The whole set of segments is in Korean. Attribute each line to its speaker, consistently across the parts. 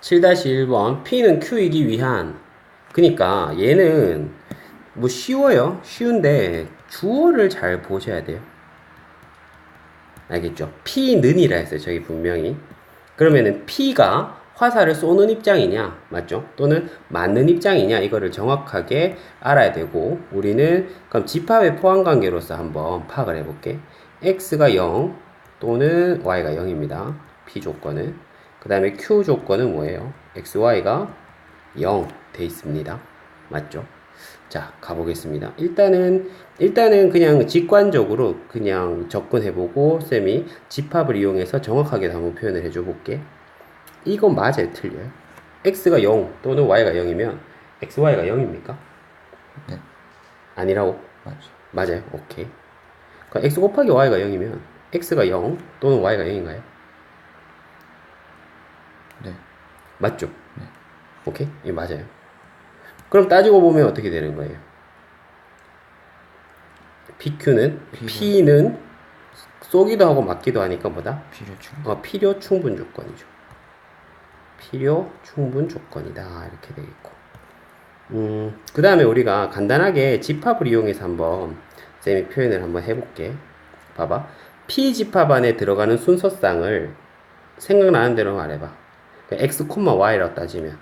Speaker 1: 7-1번 P는 Q이기 위한. 그니까 얘는 뭐 쉬워요. 쉬운데 주어를 잘 보셔야 돼요. 알겠죠? P는이라 했어요 저기 분명히. 그러면은 P가 화살을 쏘는 입장이냐 맞죠? 또는 맞는 입장이냐 이거를 정확하게 알아야 되고 우리는 그럼 집합의 포함 관계로서 한번 파악을 해볼게. X가 0 또는 y가 0입니다. P 조건은 그 다음에 Q 조건은 뭐예요? XY가 0 돼 있습니다. 맞죠? 자, 가보겠습니다. 일단은, 일단은 그냥 직관적으로 그냥 접근해보고, 쌤이 집합을 이용해서 정확하게 한번 표현을 해줘 볼게. 이건 맞아요? 틀려요? X가 0 또는 Y가 0이면, XY가 0입니까?
Speaker 2: 네.
Speaker 1: 아니라고?
Speaker 2: 맞죠.
Speaker 1: 맞아요. 오케이. 그럼 X 곱하기 Y가 0이면, X가 0 또는 Y가 0인가요?
Speaker 2: 네.
Speaker 1: 맞죠?
Speaker 2: 네.
Speaker 1: 오케이? 이 맞아요. 그럼 따지고 보면 어떻게 되는 거예요? PQ는
Speaker 2: P는
Speaker 1: P는 쏘기도 하고 맞기도 하니까 뭐다?
Speaker 2: 필요 중.
Speaker 1: 어, 필요 충분 조건이죠. 필요 충분 조건이다 이렇게 되겠고. 음, 그 다음에 우리가 간단하게 집합을 이용해서 한번 쌤이 표현을 한번 해볼게. 봐봐. P 집합 안에 들어가는 순서쌍을 생각나는 대로 말해봐. 그 x, y라고 따지면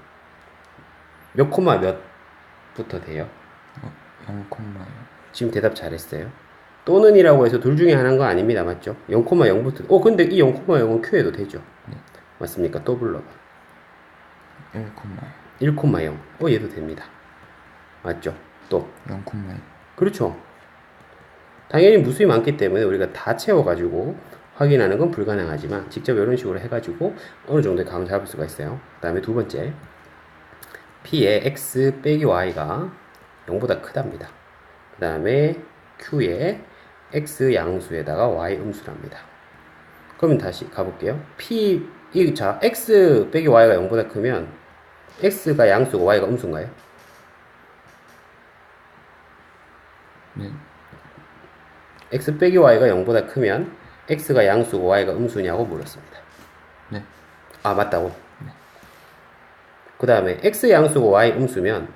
Speaker 1: 몇 코마 몇부터 돼요?
Speaker 2: 0, 0.
Speaker 1: 지금 대답 잘했어요. 또는 이라고 해서 둘 중에 하나인 거 아닙니다. 맞죠? 0,0부터. 어, 근데 이 0,0은 Q에도 되죠?
Speaker 2: 네.
Speaker 1: 맞습니까? 또 불러봐.
Speaker 2: 1,
Speaker 1: 1,0. 어, 얘도 됩니다. 맞죠? 또.
Speaker 2: 0, 0.
Speaker 1: 그렇죠. 당연히 무수히 많기 때문에 우리가 다 채워가지고 확인하는 건 불가능하지만 직접 이런 식으로 해가지고 어느 정도의 감을 잡을 수가 있어요. 그 다음에 두 번째. P의 X 빼기 Y가 0보다 크답니다. 그 다음에 Q의 X 양수에다가 Y 음수랍니다. 그러면 다시 가볼게요. P, 이, 자, X 빼기 Y가 0보다 크면 X가 양수고 Y가 음수인가요?
Speaker 2: 네.
Speaker 1: x 빼기 y가 0보다 크면 x가 양수고 y가 음수냐고 물었습니다.
Speaker 2: 네.
Speaker 1: 아 맞다고. 그 다음에 x 양수고 y 음수면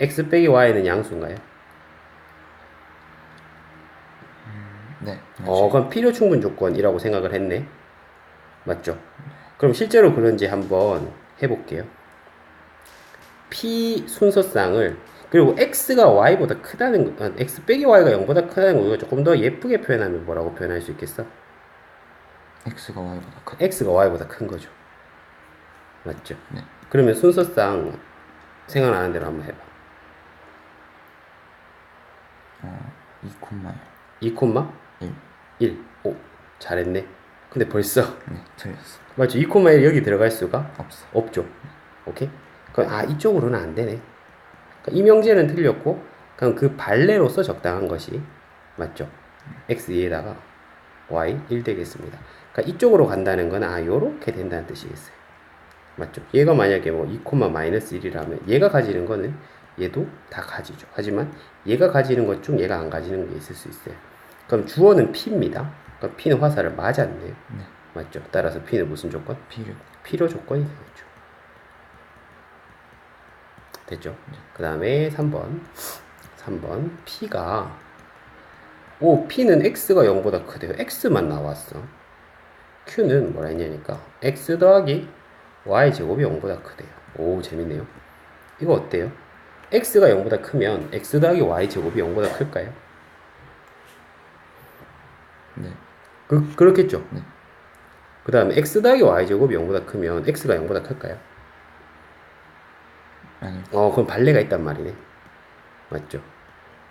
Speaker 1: x 빼기 y는 양수인가요?
Speaker 2: 네.
Speaker 1: 어 그럼 필요 충분 조건이라고 생각을 했네. 맞죠? 그럼 실제로 그런지 한번 해볼게요. p 순서쌍을 그리고 x가 y보다 크다는 거, 아, x 빼기 y가 0보다 크다는 거 이거 조금 더 예쁘게 표현하면 뭐라고 표현할 수 있겠어?
Speaker 2: X가 Y보다 크.
Speaker 1: x가 y보다 큰 거죠. 맞죠?
Speaker 2: 네.
Speaker 1: 그러면 순서상 생각나는 대로 한번 해봐.
Speaker 2: 어, 2,
Speaker 1: 2 콤마
Speaker 2: 1.
Speaker 1: 1. 오, 잘했네. 근데 벌써
Speaker 2: 네. 틀렸어.
Speaker 1: 맞죠? 2 콤마 1 여기 들어갈 수가
Speaker 2: 없어.
Speaker 1: 없죠. 오케이? 그럼 아 이쪽으로는 안 되네. 그러니까 이명제는 틀렸고 그럼 그 발레로서 적당한 것이 맞죠? x 2에다가 y 1 되겠습니다. 그러니까 이쪽으로 간다는 건 아 요렇게 된다는 뜻이겠어요. 맞죠? 얘가 만약에 뭐 2, 마이너스 1이라면 얘가 가지는 거는 얘도 다 가지죠. 하지만 얘가 가지는 것 중 얘가 안 가지는 게 있을 수 있어요. 그럼 주어는 P입니다. 그럼 P는 화살을 맞았네요.
Speaker 2: 네.
Speaker 1: 맞죠? 따라서 P는 무슨 조건?
Speaker 2: 필요.
Speaker 1: 필요 조건이 되겠죠. 됐죠? 그 다음에 3번. 3번. P가, 오, P는 X가 0보다 크대요. X만 나왔어. Q는 뭐라 했냐니까. X 더하기 Y 제곱이 0보다 크대요. 오, 재밌네요. 이거 어때요? X가 0보다 크면 X 더하기 Y 제곱이 0보다 클까요?
Speaker 2: 네.
Speaker 1: 그, 그렇겠죠?
Speaker 2: 네.
Speaker 1: 그 다음에 X 더하기 Y 제곱이 0보다 크면 X가 0보다 클까요?
Speaker 2: 아니.
Speaker 1: 어, 그럼 발레가 있단 말이네. 맞죠?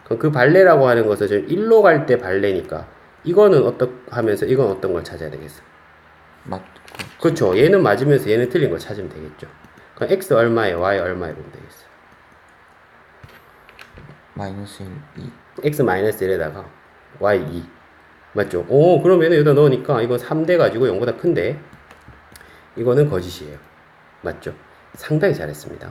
Speaker 1: 그럼 그 발레라고 하는 것은 지금 1로 갈 때 발레니까 이거는 어떻 하면서 이건 어떤 걸 찾아야 되겠어?
Speaker 2: 맞고.
Speaker 1: 그렇죠. 얘는 맞으면서 얘는 틀린 걸 찾으면 되겠죠. 그럼 x 얼마에 y 얼마에 보면 되겠어.
Speaker 2: 마이너스 1, 2.
Speaker 1: x 마이너스 1에다가 y 2 맞죠? 오 그러면 여기다 넣으니까 이건 3대 가지고 0보다 큰데 이거는 거짓이에요. 맞죠? 상당히 잘했습니다.